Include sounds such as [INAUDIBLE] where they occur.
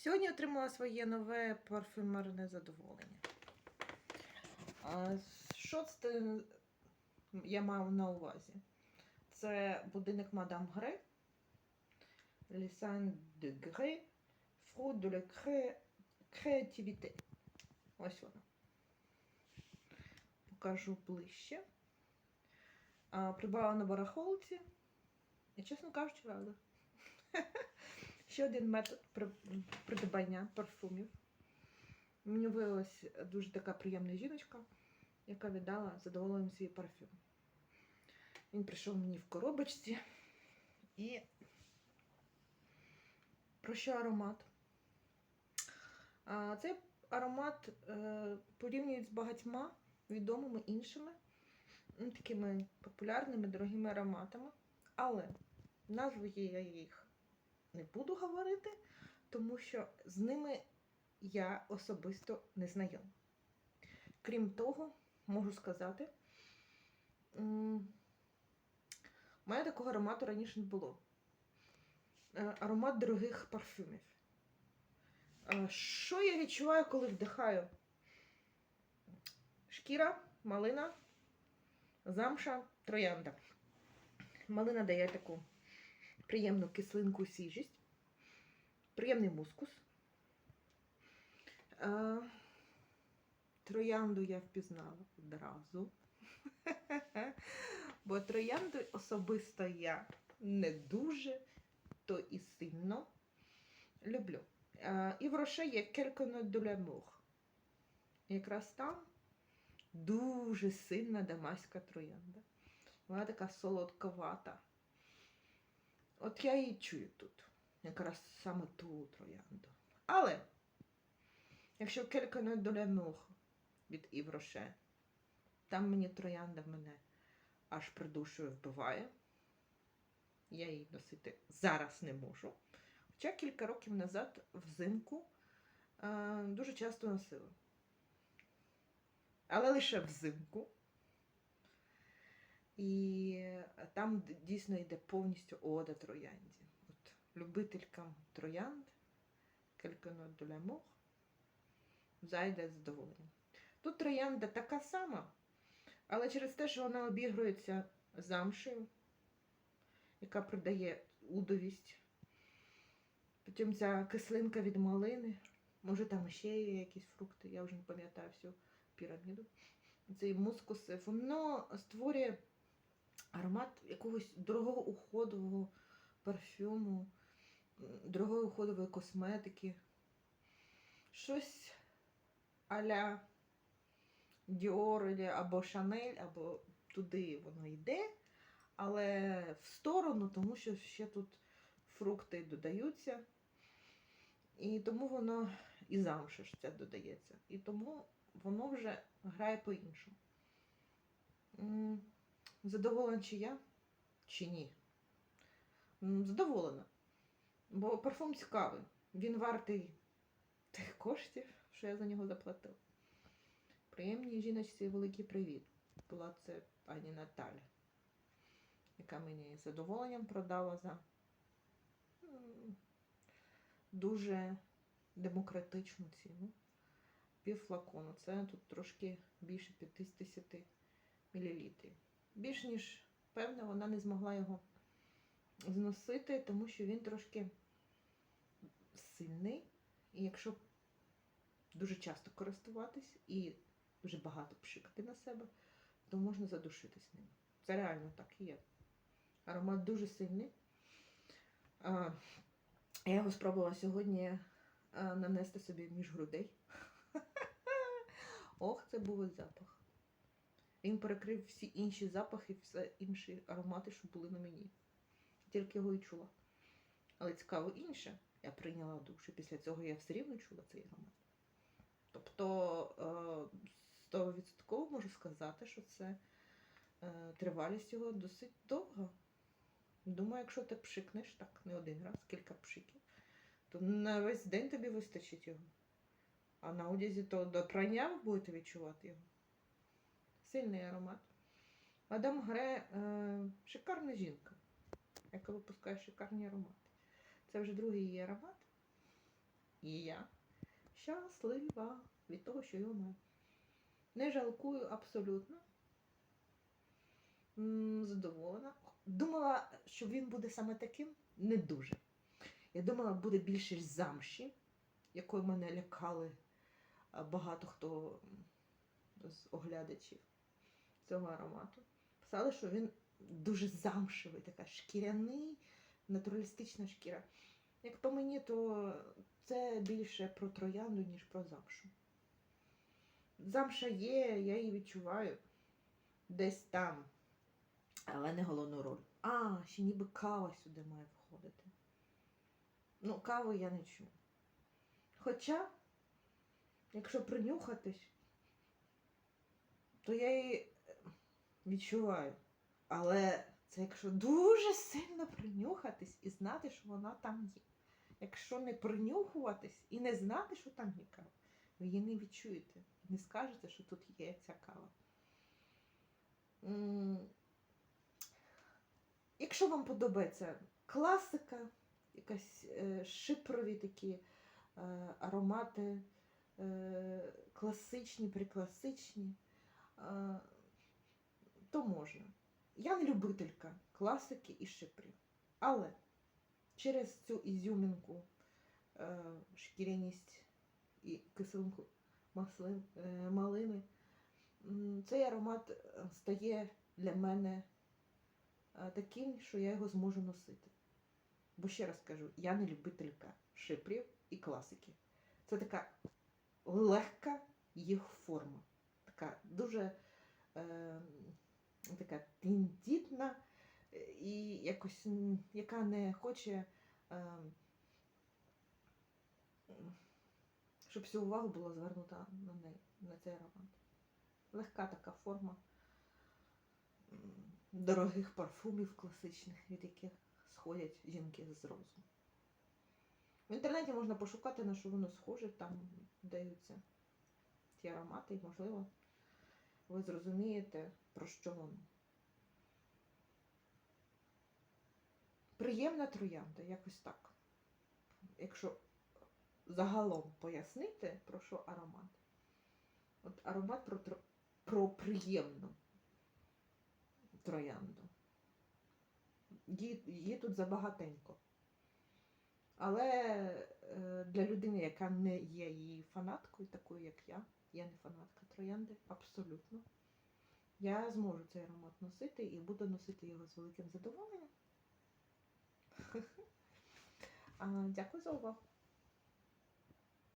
Сьогодні отримала своє нове парфюмерне задоволення. А, Що це я мав на увазі? Це будинок Мадам Гре, Лісан де Гре, Фру la cré... Créativité. Ось воно. Покажу ближче. А, придбала на барахолці. І, чесно кажучи, рада. [LAUGHS] Ще один метод придбання парфумів. Мені виявилась дуже така приємна жіночка, яка віддала задоволенням свій парфюм. Він прийшов мені в коробочці і про що аромат? А, Цей аромат е, порівнюють з багатьма відомими іншими, такими популярними, дорогими ароматами. Але назву я їх не буду говорити, тому що з ними я особисто не знайома. Крім того, можу сказати, у мене такого аромату раніше не було. Е, Аромат дорогих парфюмів. Е, Що я відчуваю, коли вдихаю? Шкіра, малина, замша, троянда. Малина дає таку приємну кислинку свіжість, приємний мускус. Е, Троянду я впізнала одразу. [LAUGHS] Бо троянду особисто я не дуже, то і сильно люблю. Е, І в Роше є Quelqu'un de. Якраз там дуже сильна дамаська троянда. Вона така солодковата. От я її чую тут. Якраз саме ту троянду. Але, якщо Quelqu'un de l'amour від Ів Роше, там мені троянда мене аж придушує вбиває. Я її носити зараз не можу. Хоча кілька років назад взимку е, дуже часто носила. Але лише взимку. І там дійсно йде повністю ода троянді. От, любителькам троянд, Quelqu'un de l'amour, зайде з задоволенням. Тут троянда така сама, але через те, що вона обігрується замшею, яка придає удовість. Потім ця кислинка від малини. Може там ще є якісь фрукти, я вже не пам'ятаю всю піраміду. Цей мускус, воно створює аромат якогось дорогого уходового парфюму, дорогої уходової косметики. Щось аля Dior або Chanel, або туди воно йде, але в сторону, тому що ще тут фрукти додаються. І тому воно і замша ж це додається. І тому воно вже грає по-іншому. Задоволена чи я, чи ні? Задоволена. Бо парфум цікавий. Він вартий тих коштів, що я за нього заплатила. Приємній жіночці великий привіт. Була це пані Наталя, яка мені задоволенням продала за дуже демократичну ціну. Пів флакону. Це тут трошки більше 50 мл. Більш ніж певно, вона не змогла його зносити, тому що він трошки сильний. І якщо дуже часто користуватись і дуже багато пшикати на себе, то можна задушитись ним. Це реально так і є. Аромат дуже сильний. Я його спробувала сьогодні нанести собі між грудей. [LAUGHS] Ох, це був запах. Він перекрив всі інші запахи, всі інші аромати, що були на мені. Тільки його і чула. Але цікаво інше. Я прийняла душ, і після цього я все рівно чула цей аромат. Тобто е, 100% можу сказати, що це е, тривалість його досить довга. Думаю, якщо ти пшикнеш так не один раз, кілька пшиків, то на весь день тобі вистачить його. А на одязі то до прання ви будете відчувати його. Сильний аромат. Мадам Гре е, шикарна жінка, яка випускає шикарні аромати. Це вже другий її аромат. І я щаслива від того, що його маю. Не жалкую абсолютно. Задоволена. Думала, що він буде саме таким, не дуже. Я думала, буде більше замші, якою мене лякали багато хто з оглядачів цього аромату. Писали, що він дуже замшевий, така шкіряний, натуралістична шкіра. Як по мені, то це більше про троянду, ніж про замшу. Замша є, я її відчуваю десь там, але не головну роль. А, ще ніби кава сюди має входити. Ну, каву я не чую. Хоча, якщо принюхатись, то я її відчуваю. Але це якщо дуже сильно принюхатись і знати, що вона там є. Якщо не принюхуватись і не знати, що там є кава, ви її не відчуєте. Не скажете, що тут є ця кава. Якщо вам подобається класика, якась е, шипрові такі е, аромати, е, класичні, прикласичні, то можна. Я не любителька класики і шипрів. Але через цю ізюмінку, е, шкіряність і кислинку е, малини, цей аромат е, стає для мене таким, що я його зможу носити. Бо ще раз кажу, я не любителька шипрів і класики. Це така легка їх форма. Така дуже така тендітна е, і якось, яка не хоче, е, щоб всю увагу була звернута на неї, на цей аромат. Легка така форма дорогих парфумів класичних, від яких сходять жінки з розуму. В інтернеті можна пошукати, на що воно схоже, там даються ті аромати, і, можливо, ви зрозумієте, про що воно. Приємна троянда, якось так. Якщо загалом пояснити, про що аромат. От аромат про, про приємну троянду. Її, її тут забагатенько. Але е, для людини, яка не є її фанаткою, такою як я, я не фанатка троянди, абсолютно. Я зможу цей аромат носити і буду носити його з великим задоволенням. [LAUGHS] Дякую за увагу.